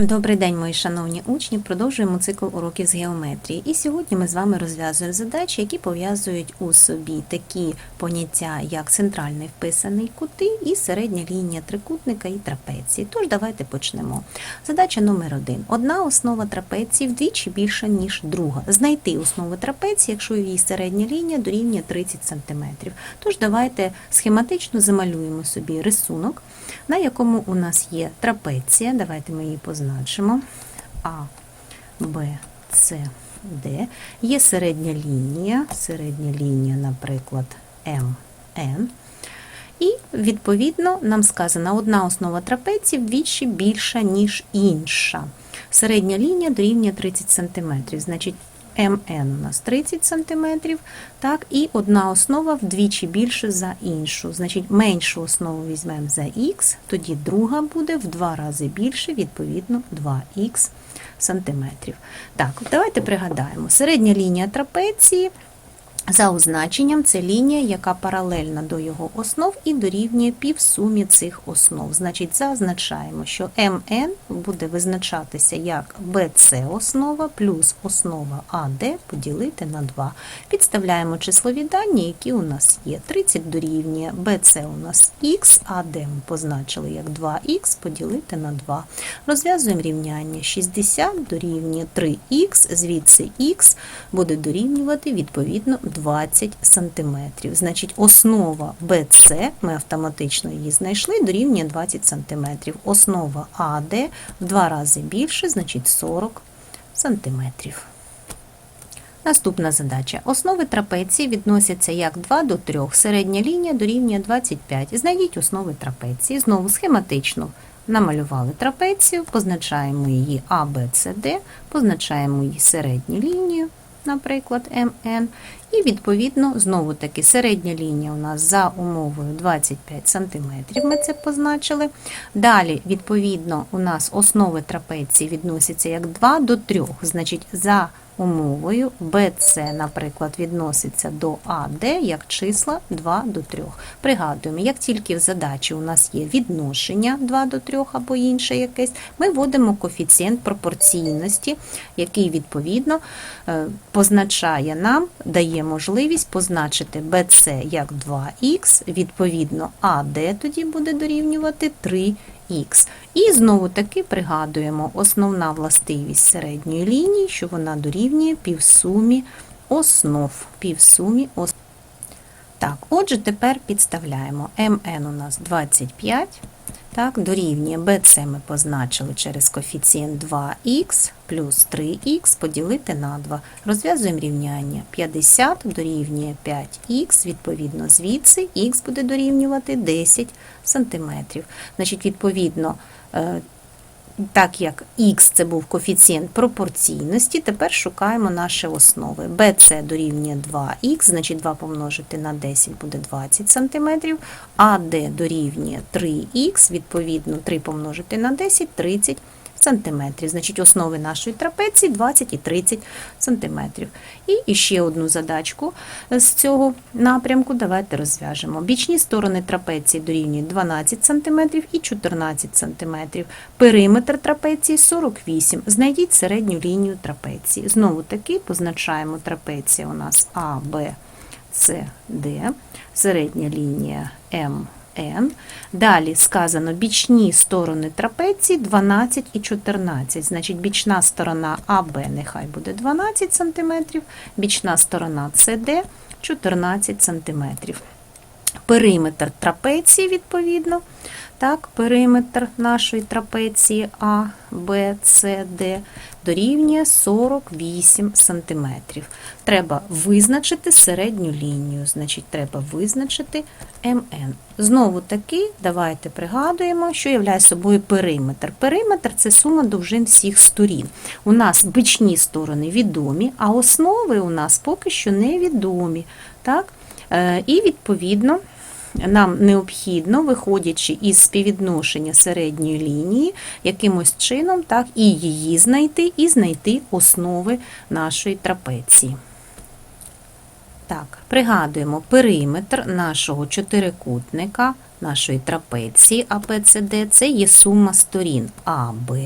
Добрий день, мої шановні учні. Продовжуємо цикл уроків з геометрії. І сьогодні ми з вами розв'язуємо задачі, які пов'язують у собі такі поняття, як центральний вписаний кути і середня лінія трикутника і трапеції. Тож давайте почнемо. Задача номер один. Одна основа трапеції вдвічі більша, ніж друга. Знайти основу трапеції, якщо її середня лінія дорівнює 30 см. Тож давайте схематично замалюємо собі рисунок, на якому у нас є трапеція. Давайте ми її позначимо. А, Б, С, Д. Є середня лінія, середня лінія, наприклад, МН. І, відповідно, нам сказано, одна основа трапеції вдвічі більша, ніж інша. Середня лінія дорівнює 30 см. Значить, МН у нас 30 см, так, і одна основа вдвічі більше за іншу. Значить, меншу основу візьмемо за х, тоді друга буде в два рази більше, відповідно, 2х сантиметрів. Так, давайте пригадаємо. Середня лінія трапеції за означенням це лінія, яка паралельна до його основ і дорівнює півсумі цих основ. Значить, зазначаємо, що МН буде визначатися як BC основа плюс основа АД поділити на 2. Підставляємо числові дані, які у нас є. 30 дорівнює BC у нас х, АД ми позначили як 2х поділити на 2. Розв'язуємо рівняння 60 дорівнює 3х, звідси х буде дорівнювати відповідно 20 см. Значить, основа BC, ми автоматично її знайшли, дорівнює 20 см. Основа AD в два рази більше, значить 40 см. Наступна задача. Основи трапеції відносяться як 2 до 3. Середня лінія дорівнює 25. Знайдіть основи трапеції. Знову схематично намалювали трапецію, позначаємо її Д, позначаємо її середню лінію, наприклад, МН. І, відповідно, знову таки середня лінія у нас за умовою 25 см, ми це позначили. Далі, відповідно, у нас основи трапеції відносяться як 2 до 3. Значить, за умовою BC, наприклад, відноситься до AD як числа 2 до 3. Пригадуємо, як тільки в задачі у нас є відношення 2 до 3 або інше якесь, ми вводимо коефіцієнт пропорційності, який, відповідно, е, позначає нам, дає можливість позначити BC як 2х, відповідно, AD тоді буде дорівнювати 3 х. І знову таки пригадуємо основна властивість середньої лінії, що вона дорівнює півсумі основ. Півсумі основ. Так, отже, тепер підставляємо МН у нас 25. Так, дорівнює BC ми позначили через коефіцієнт 2х плюс 3х поділити на 2. Розв'язуємо рівняння. 50 дорівнює 5х, відповідно, звідси х буде дорівнювати 10 см. Значить, відповідно, е, так як х це був коефіцієнт пропорційності, тепер шукаємо наші основи. BC дорівнює 2х, значить 2 помножити на 10 буде 20 см, AD дорівнює 3х, відповідно 3 помножити на 10 – 30 см. Значить, основи нашої трапеції 20 і 30 см. І ще одну задачку з цього напрямку давайте розв'яжемо. Бічні сторони трапеції дорівнюють 12 см і 14 см. Периметр трапеції 48. Знайдіть середню лінію трапеції. Знову таки позначаємо трапеція у нас А, Б, С, Д, середня лінія М. N. Далі сказано бічні сторони трапеції 12 і 14. Значить, бічна сторона АБ нехай буде 12 см, бічна сторона СД 14 см. Периметр трапеції, відповідно. Так, периметр нашої трапеції А, Б, С, Д дорівнює 48 см. Треба визначити середню лінію, значить, треба визначити МН. Знову таки, давайте пригадуємо, що являє собою периметр. Периметр це сума довжин всіх сторін. У нас бичні сторони відомі, а основи у нас поки що невідомі. Так? Е, І відповідно. Нам необхідно, виходячи із співвідношення середньої лінії, якимось чином так, і її знайти, і знайти основи нашої трапеції. Так, пригадуємо периметр нашого чотирикутника, нашої трапеції АБЦД, це є сума сторін АБ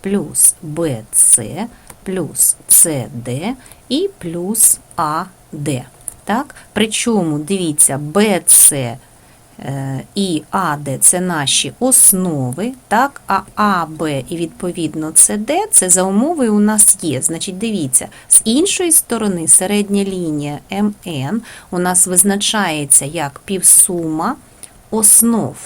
плюс BC плюс CD і плюс AD. Так? Причому, дивіться, BC е, і AD – це наші основи, так? а АБ і відповідно CD – це за умови у нас є. Значить, дивіться, з іншої сторони середня лінія МН у нас визначається як півсума основ.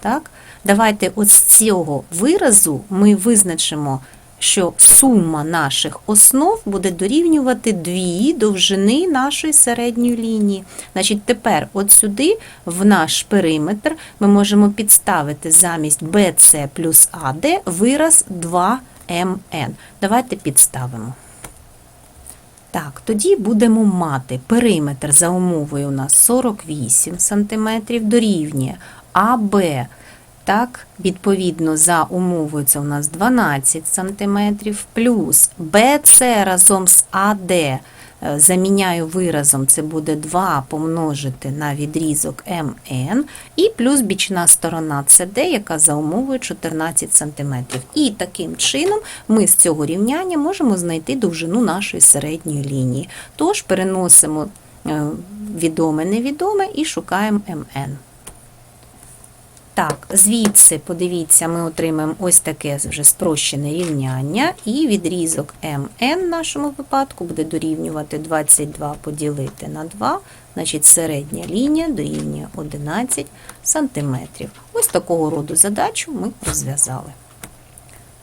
Так? Давайте от з цього виразу ми визначимо, що сума наших основ буде дорівнювати дві довжини нашої середньої лінії. Значить, тепер от сюди, в наш периметр, ми можемо підставити замість BC плюс AD вираз 2MN. Давайте підставимо. Так, тоді будемо мати периметр за умовою у нас 48 см дорівнює АБ. Так, відповідно, за умовою це у нас 12 см, плюс BC разом з AD е, заміняю виразом, це буде 2 помножити на відрізок МН, і плюс бічна сторона CD, яка за умовою 14 см. І таким чином ми з цього рівняння можемо знайти довжину нашої середньої лінії. Тож переносимо е, відоме невідоме і шукаємо МН. Так, звідси, подивіться, ми отримаємо ось таке вже спрощене рівняння, і відрізок МН в нашому випадку буде дорівнювати 22 поділити на 2, значить середня лінія дорівнює 11 см. Ось такого роду задачу ми розв'язали.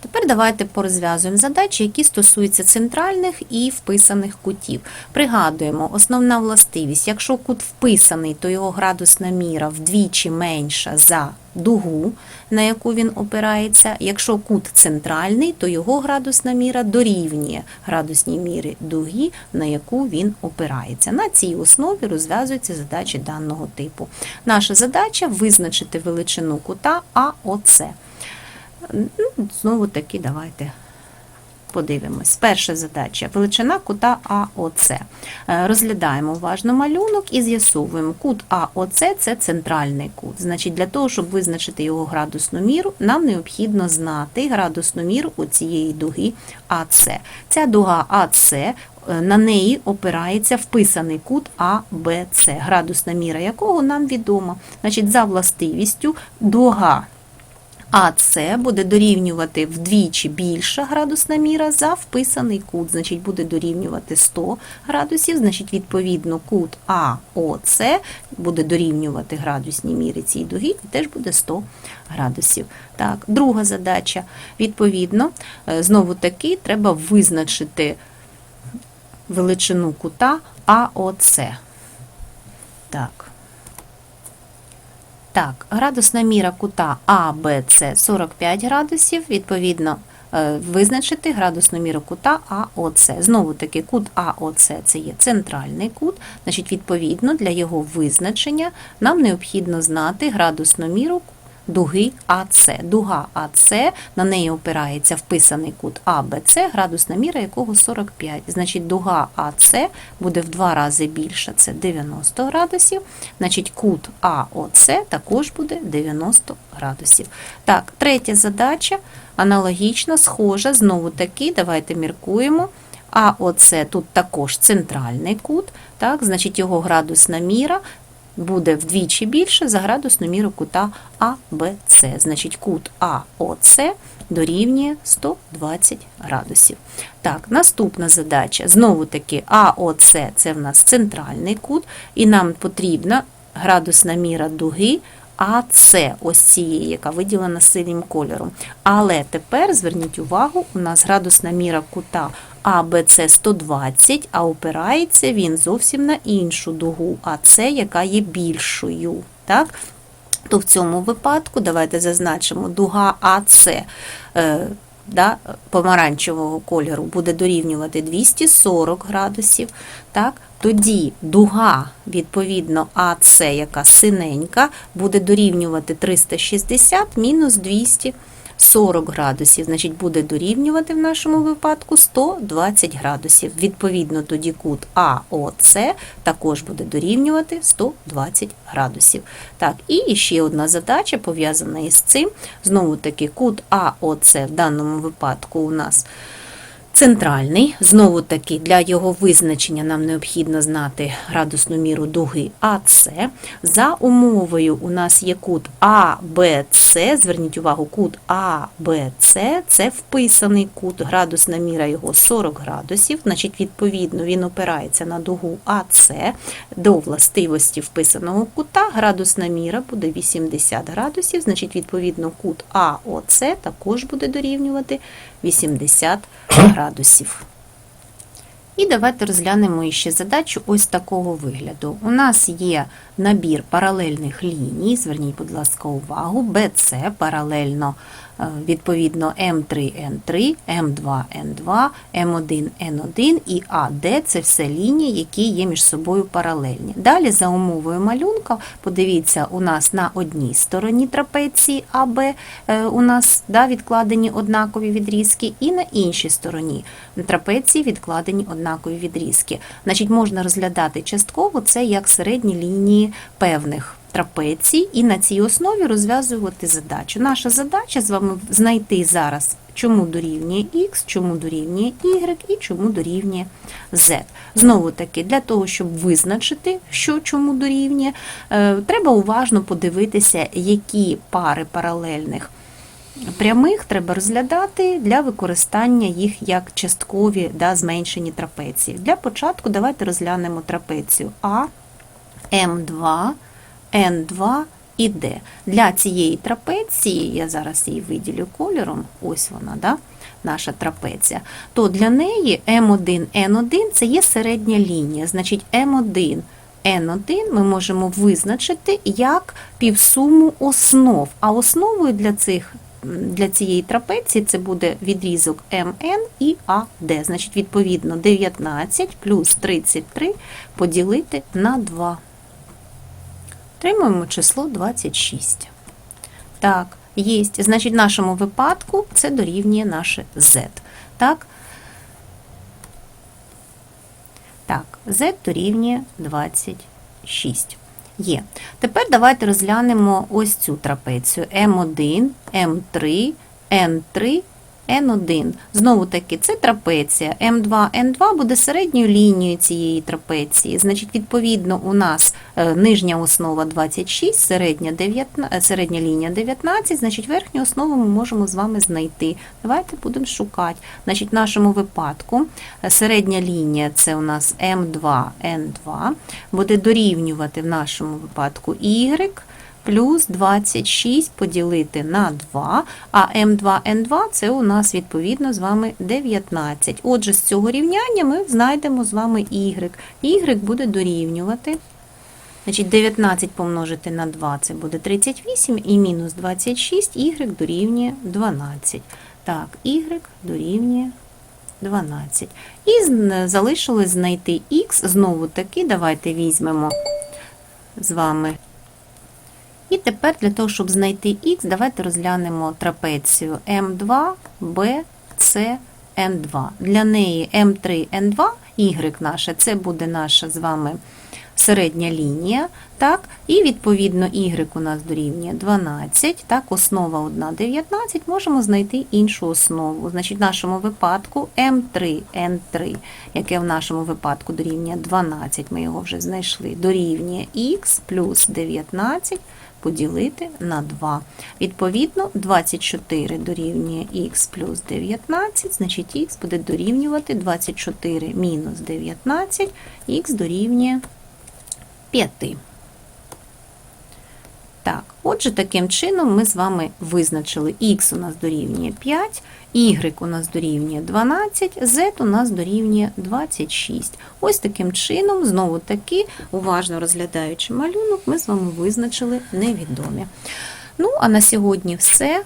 Тепер давайте порозв'язуємо задачі, які стосуються центральних і вписаних кутів. Пригадуємо, основна властивість, якщо кут вписаний, то його градусна міра вдвічі менша за дугу, на яку він опирається. Якщо кут центральний, то його градусна міра дорівнює градусній мірі дуги, на яку він опирається. На цій основі розв'язуються задачі даного типу. Наша задача визначити величину кута АОЦ. Ну, Знову таки, давайте подивимось. Перша задача величина кута АОЦ. Е, Розглядаємо уважно малюнок і з'ясовуємо, кут АОЦ це центральний кут. Значить, для того, щоб визначити його градусну міру, нам необхідно знати градусну міру у цієї дуги АЦ. Ця дуга АЦ. е, На неї опирається вписаний кут АБЦ, градусна міра якого нам відома. Значить, за властивістю дуга АС буде дорівнювати вдвічі більша градусна міра за вписаний кут, значить буде дорівнювати 100 градусів, значить, відповідно, кут АОЦ буде дорівнювати градусній мірі цій дуги і теж буде 100 градусів. Так, друга задача. Відповідно, е, знову таки треба визначити величину кута АОЦ. Так. Так, градусна міра кута АБЦ 45 градусів, відповідно, е, визначити градусну міру кута АОЦ. Знову таки, кут АОЦ це є центральний кут, значить, відповідно, для його визначення нам необхідно знати градусну міру дуги АЦ. Дуга АЦ, на неї опирається вписаний кут АБЦ, градусна міра якого 45. Значить, дуга АЦ буде в два рази більша, це 90 градусів. Значить, кут АОЦ також буде 90 градусів. Так, третя задача аналогічна, схожа, знову таки, давайте міркуємо. АОЦ тут також центральний кут, так, значить його градусна міра буде вдвічі більше за градусну міру кута АБЦ. Значить, кут АОЦ дорівнює 120 градусів. Так, наступна задача. Знову таки, АОЦ це в нас центральний кут, і нам потрібна градусна міра дуги. АЦ, ось цієї, яка виділена синім кольором. Але тепер зверніть увагу, у нас градусна міра кута АБЦ 120, а опирається він зовсім на іншу дугу АЦ, яка є більшою. Так? То в цьому випадку давайте зазначимо дуга АЦ. Да, помаранчевого кольору буде дорівнювати 240 градусів. Так? Тоді дуга, відповідно, АС, яка синенька, буде дорівнювати 360 мінус 240. 40 градусів, значить буде дорівнювати в нашому випадку 120 градусів. Відповідно, тоді кут АОЦ також буде дорівнювати 120 градусів. Так, і ще одна задача пов'язана із цим. Знову таки, кут АОЦ в даному випадку у нас Центральний, знову таки, для його визначення нам необхідно знати градусну міру дуги АС. За умовою у нас є кут АБЦ, зверніть увагу, кут АБЦ це вписаний кут, градусна міра його 40 градусів, значить, відповідно, він опирається на дугу АС до властивості вписаного кута, градусна міра буде 80 градусів, значить, відповідно, кут АОЦ також буде дорівнювати 80 градусів. І давайте розглянемо ще задачу ось такого вигляду. У нас є набір паралельних ліній, зверніть, будь ласка, увагу, BC паралельно, е, відповідно, М3N3, М2N2, М1N1 і АД це все лінії, які є між собою паралельні. Далі, за умовою малюнка, подивіться, у нас на одній стороні трапеції АБ е, у нас да, відкладені однакові відрізки, і на іншій стороні трапеції відкладені однакові відрізки. Значить, можна розглядати частково це як середні лінії певних трапецій, і на цій основі розв'язувати задачу. Наша задача з вами знайти зараз, чому дорівнює Х, чому дорівнює Y і чому дорівнює Z. Знову таки, для того, щоб визначити, що чому дорівнює, е, треба уважно подивитися, які пари паралельних. Прямих треба розглядати для використання їх як часткові да, зменшені трапеції. Для початку давайте розглянемо трапецію А, М2, Н2 і Д. Для цієї трапеції, я зараз її виділю кольором, ось вона, да, наша трапеція, то для неї М1, Н1 це є середня лінія. Значить, М1, N1 ми можемо визначити як півсуму основ. А основою для цих для цієї трапеції це буде відрізок МН і АД. Значить, відповідно, 19 плюс 33 поділити на 2. Отримуємо число 26. Так, є. Значить, в нашому випадку це дорівнює наше Z. Так, так, Z дорівнює 26. Є. Тепер давайте розглянемо ось цю трапецію М1, М3, Н3, Н1. Знову таки, це трапеція. М2, Н2 буде середньою лінією цієї трапеції. Значить, відповідно, у нас е, нижня основа 26, середня 19, середня лінія 19, значить, верхню основу ми можемо з вами знайти. Давайте будемо шукати. Значить, в нашому випадку е, середня лінія це у нас М2, Н2, буде дорівнювати в нашому випадку Y плюс 26 поділити на 2, а М2Н2 це у нас відповідно з вами 19. Отже, з цього рівняння ми знайдемо з вами Y. Y буде дорівнювати. Значить, 19 помножити на 2 це буде 38, і мінус 26, y дорівнює 12. Так, y дорівнює 12. І залишилось знайти х. Знову таки, давайте візьмемо з вами і тепер для того, щоб знайти х, давайте розглянемо трапецію М2, Б, С, Н2. Для неї М3, Н2, Y наша, це буде наша з вами середня лінія. так, І відповідно Y у нас дорівнює 12, так, основа 1, 19, можемо знайти іншу основу. Значить, в нашому випадку М3, Н3, яке в нашому випадку дорівнює 12, ми його вже знайшли, дорівнює Х плюс 19 поділити на 2. Відповідно, 24 дорівнює х плюс 19, значить х буде дорівнювати 24 мінус 19, х дорівнює 5. Так, отже, таким чином ми з вами визначили х у нас дорівнює 5, y у нас дорівнює 12, z у нас дорівнює 26. Ось таким чином, знову таки, уважно розглядаючи малюнок, ми з вами визначили невідомі. Ну, а на сьогодні все.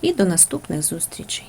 І до наступних зустрічей.